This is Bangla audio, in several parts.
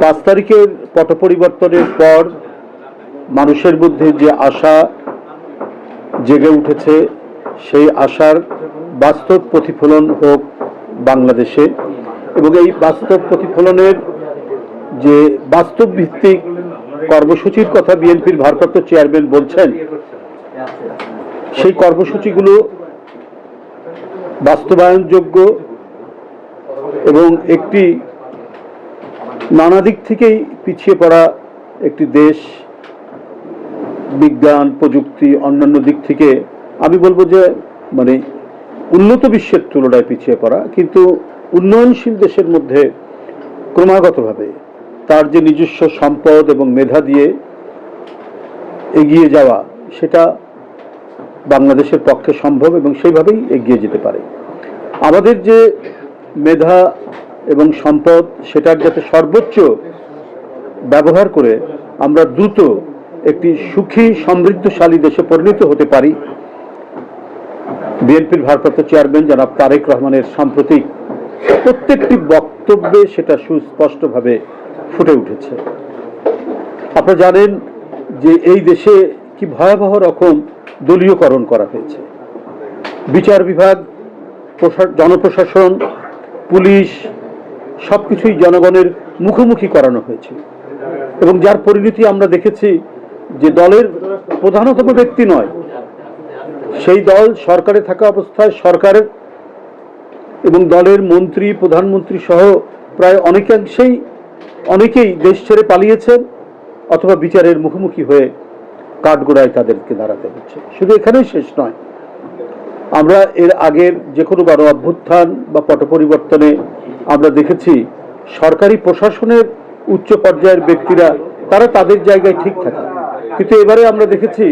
পাঁচ তারিখের পট পরিবর্তনের পর মানুষের মধ্যে যে আশা জেগে উঠেছে, সেই আশার বাস্তব প্রতিফলন হোক বাংলাদেশে এবং এই বাস্তব প্রতিফলনের যে বাস্তব ভিত্তিক কর্মসূচির কথা বিএনপির ভারপ্রাপ্ত চেয়ারম্যান বলছেন, সেই কর্মসূচিগুলো বাস্তবায়নযোগ্য এবং একটি নানা দিক থেকেই পিছিয়ে পড়া একটি দেশ, বিজ্ঞান, প্রযুক্তি, অন্যান্য দিক থেকে আমি বলব যে মানে উন্নত বিশ্বের তুলনায় পিছিয়ে পড়া, কিন্তু উন্নয়নশীল দেশের মধ্যে ক্রমাগতভাবে তার যে নিজস্ব সম্পদ এবং মেধা দিয়ে এগিয়ে যাওয়া, সেটা বাংলাদেশের পক্ষে সম্ভব এবং সেইভাবেই এগিয়ে যেতে পারে। আমাদের যে মেধা এবং সম্পদ সেটার যাতে সর্বোচ্চ ব্যবহার করে আমরা দ্রুত একটি সুখী, সমৃদ্ধশালী দেশে পরিণত হতে পারি। বিএনপির ভারপ্রাপ্ত চেয়ারম্যান জনাব তারেক রহমানের সাম্প্রতিক প্রত্যেকটি বক্তব্যে সেটা সুস্পষ্টভাবে ফুটে উঠেছে। আপনারা জানেন যে এই দেশে কি ভয়াবহ রকম দলীয়করণ করা হয়েছে। বিচার বিভাগ, প্রশা- জনপ্রশাসন, পুলিশ সবকিছুই জনগণের মুখোমুখি করানো হয়েছে। এবং যার পরিণতি আমরা দেখেছি যে দলের প্রধানতম ব্যক্তি নয়, সেই দল সরকারে থাকা অবস্থায় সরকারের এবং দলের মন্ত্রী, প্রধানমন্ত্রী সহ প্রায় অনেকাংশেই অনেকেই দেশ ছেড়ে পালিয়েছেন অথবা বিচারের মুখোমুখি হয়ে কাঠগোড়ায় তাদেরকে দাঁড়াতে হচ্ছে। শুধু এখানেই শেষ নয়, আমরা এর আগের যে কোনো বড় অভ্যুত্থান বা পট পরিবর্তনে আমরা দেখেছি সরকারি প্রশাসনের উচ্চ পর্যায়ের ব্যক্তিরা, তারা তাদের জায়গায় ঠিক থাকে কিন্তু এবারে আমরা দেখেছি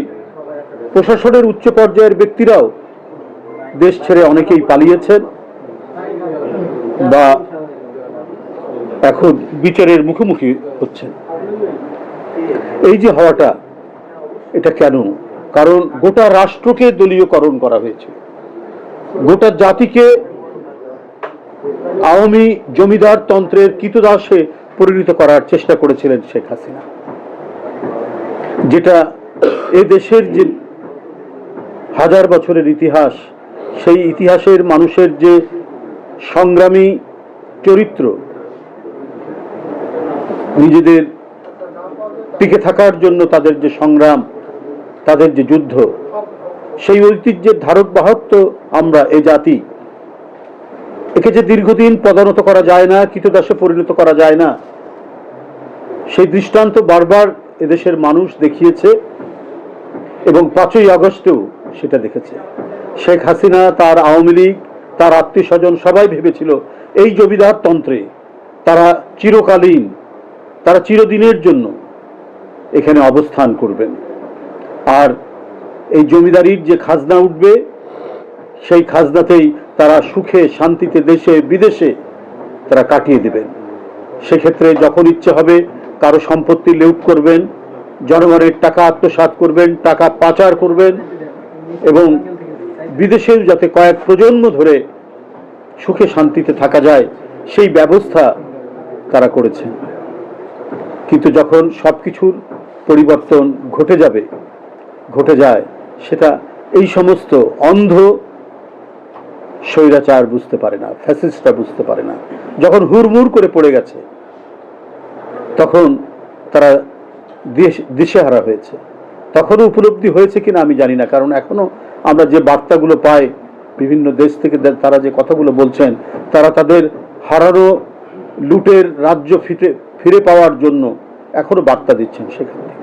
প্রশাসনের উচ্চ পর্যায়ের ব্যক্তিরাও দেশ ছেড়ে অনেকেই পালিয়েছেন বা এখন বিচারের মুখোমুখি হচ্ছেন। এই যে হওয়াটা, এটা কেন? কারণ গোটা রাষ্ট্রকে দলীয়করণ করা হয়েছে। গোটা জাতিকে আওয়ামী জমিদার তন্ত্রের কৃতদাসে পরিণত করার চেষ্টা করেছিলেন শেখ হাসিনা। যেটা এ দেশের যে হাজার বছরের ইতিহাস, সেই ইতিহাসের মানুষের যে সংগ্রামী চরিত্র, নিজেদের টিকে থাকার জন্য তাদের যে সংগ্রাম, তাদের যে যুদ্ধ, সেই ঐতিহ্যের ধারক বাহক তো আমরা এই জাতি। একে যে দীর্ঘদিন পদানত করা যায় না, কৃতদাসে পরিণত করা যায় না, সেই দৃষ্টান্ত বারবার এদেশের মানুষ দেখিয়েছে এবং পাঁচই আগস্টেও সেটা দেখেছে। শেখ হাসিনা, তার আওয়ামী লীগ, তার আত্মীয় স্বজন সবাই ভেবেছিল এই জমিদার তন্ত্রে তারা চিরকালীন, তারা চিরদিনের জন্য এখানে অবস্থান করবেন। আর এই জমিদারির যে খাজনা উঠবে, সেই খাজনাতেই তারা সুখে, শান্তিতে দেশে, বিদেশে তারা কাটিয়ে দেবেন। সেক্ষেত্রে যখন ইচ্ছে হবে, কারও সম্পত্তি লুট করবেন, জনগণের টাকা আত্মসাৎ করবেন, টাকা পাচার করবেন এবং বিদেশে যাতে কয়েক প্রজন্ম ধরে সুখে, শান্তিতে থাকা যায়, সেই ব্যবস্থা তারা করেছেন কিন্তু যখন সব কিছুর পরিবর্তন ঘটে যাবে, ঘটে যায়, সেটা এই সমস্ত অন্ধ স্বৈরাচার বুঝতে পারে না ফ্যাসিস্টরা বুঝতে পারে না। যখন হুড়মুড় করে পড়ে গেছে, তখন তারা দেশ- দিশেহারা হয়েছে। তখনও উপলব্ধি হয়েছে কিনা আমি জানি না, কারণ এখনও আমরা যে বার্তাগুলো পাই, বিভিন্ন দেশ থেকে তারা যে কথাগুলো বলছেন, তারা তাদের হারানো লুটের রাজ্য ফিরে ফিরে পাওয়ার জন্য এখনও বার্তা দিচ্ছেন সেখান থেকে।